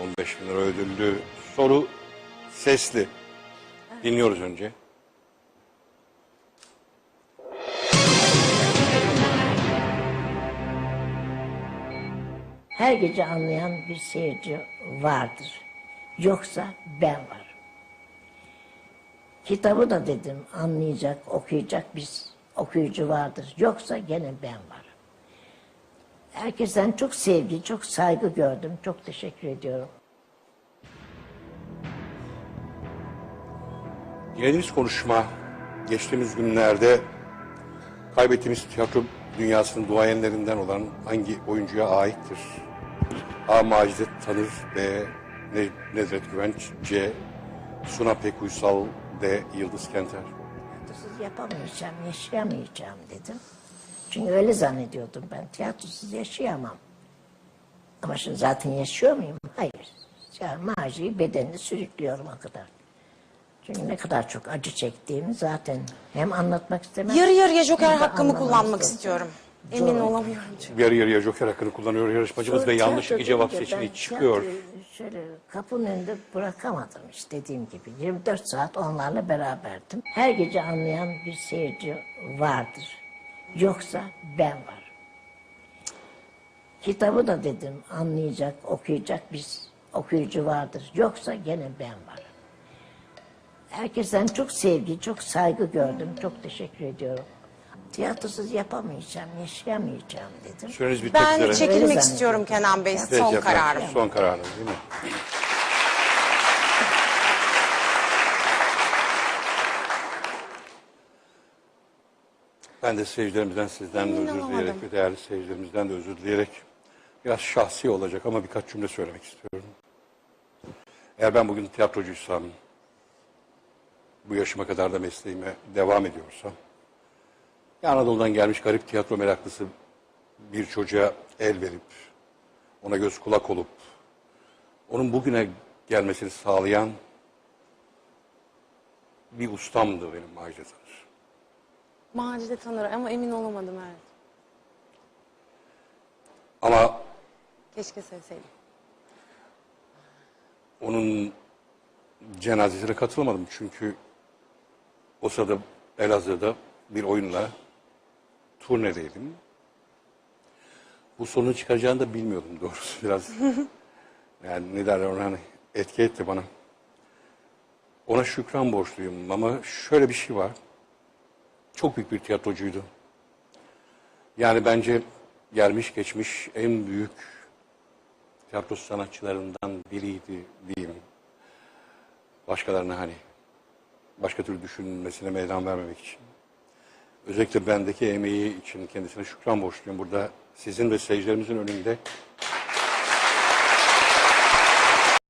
15 bin lira ödüllü. Soru sesli. Dinliyoruz önce. Her gece anlayan bir seyirci vardır. Yoksa ben varım. Kitabı da dedim anlayacak, okuyacak bir okuyucu vardır. Yoksa gene ben varım. Herkesten çok sevgi, çok saygı gördüm. Çok teşekkür ediyorum. Dinlediğimiz konuşma geçtiğimiz günlerde kaybettiğimiz tiyatro dünyasının duayenlerinden olan hangi oyuncuya aittir? A. Macide Tanır B. Ne- Nedret Güvenç C. Suna Pekuysal D. Yıldız Kenter yapamayacağım, yaşayamayacağım dedim. Çünkü öyle zannediyordum ben. Tiyatrosuz yaşayamam. Ama şimdi zaten yaşıyor muyum? Hayır. Ya maciyi bedenini sürüklüyorum o kadar. Çünkü ne kadar çok acı çektiğimi zaten hem anlatmak istemem. Yarı yarıya joker hem de hakkımı anlamak kullanmak istiyorum. Emin Zor. olamıyorum çünkü. Yarı yarıya joker hakkını kullanıyor yarışmacımız ve yanlış Tiyatro iki cevap deyince seçeneği ben çıkıyor. tiyatroyu Şöyle kapının önünde bırakamadım işte dediğim gibi. 24 saat onlarla beraberdim. Her gece anlayan bir seyirci vardır. Yoksa ben varım. Kitabı da dedim anlayacak, okuyacak bir okuyucu vardır. Yoksa gene ben varım. Herkesten çok sevgi, çok saygı gördüm. Çok teşekkür ediyorum. Tiyatrosuz yapamayacağım, yaşayamayacağım dedim. Süreniz bitmek Ben üzere. Çekilmek istiyorum Kenan Bey. Peki Son efendim, kararım. Son kararınız değil mi? Ben de seyircilerimizden sizden de Emin özür olamadım. dileyerek ve değerli seyircilerimizden de özür dileyerek biraz şahsi olacak ama birkaç cümle söylemek istiyorum. Eğer ben bugün tiyatrocuysam, bu yaşıma kadar da mesleğime devam ediyorsam, ya Anadolu'dan gelmiş garip tiyatro meraklısı bir çocuğa el verip, ona göz kulak olup, onun bugüne gelmesini sağlayan bir ustamdı benim Macide Tanır. Macide tanır ama emin olamadım evet. Ama Keşke sevseydim. onun cenazesine katılamadım çünkü o sırada Elazığ'da bir oyunla turnedeydim. Bu sorunu çıkaracağını da bilmiyordum doğrusu biraz. yani ne derler ona hani etki etti bana. Ona şükran borçluyum ama şöyle bir şey var. Çok büyük bir tiyatrocuydu. Yani bence gelmiş geçmiş en büyük tiyatro sanatçılarından biriydi diyeyim. Başkalarına hani başka türlü düşünmesine meydan vermemek için. Özellikle bendeki emeği için kendisine şükran borçluyum. Burada sizin ve seyircilerimizin önünde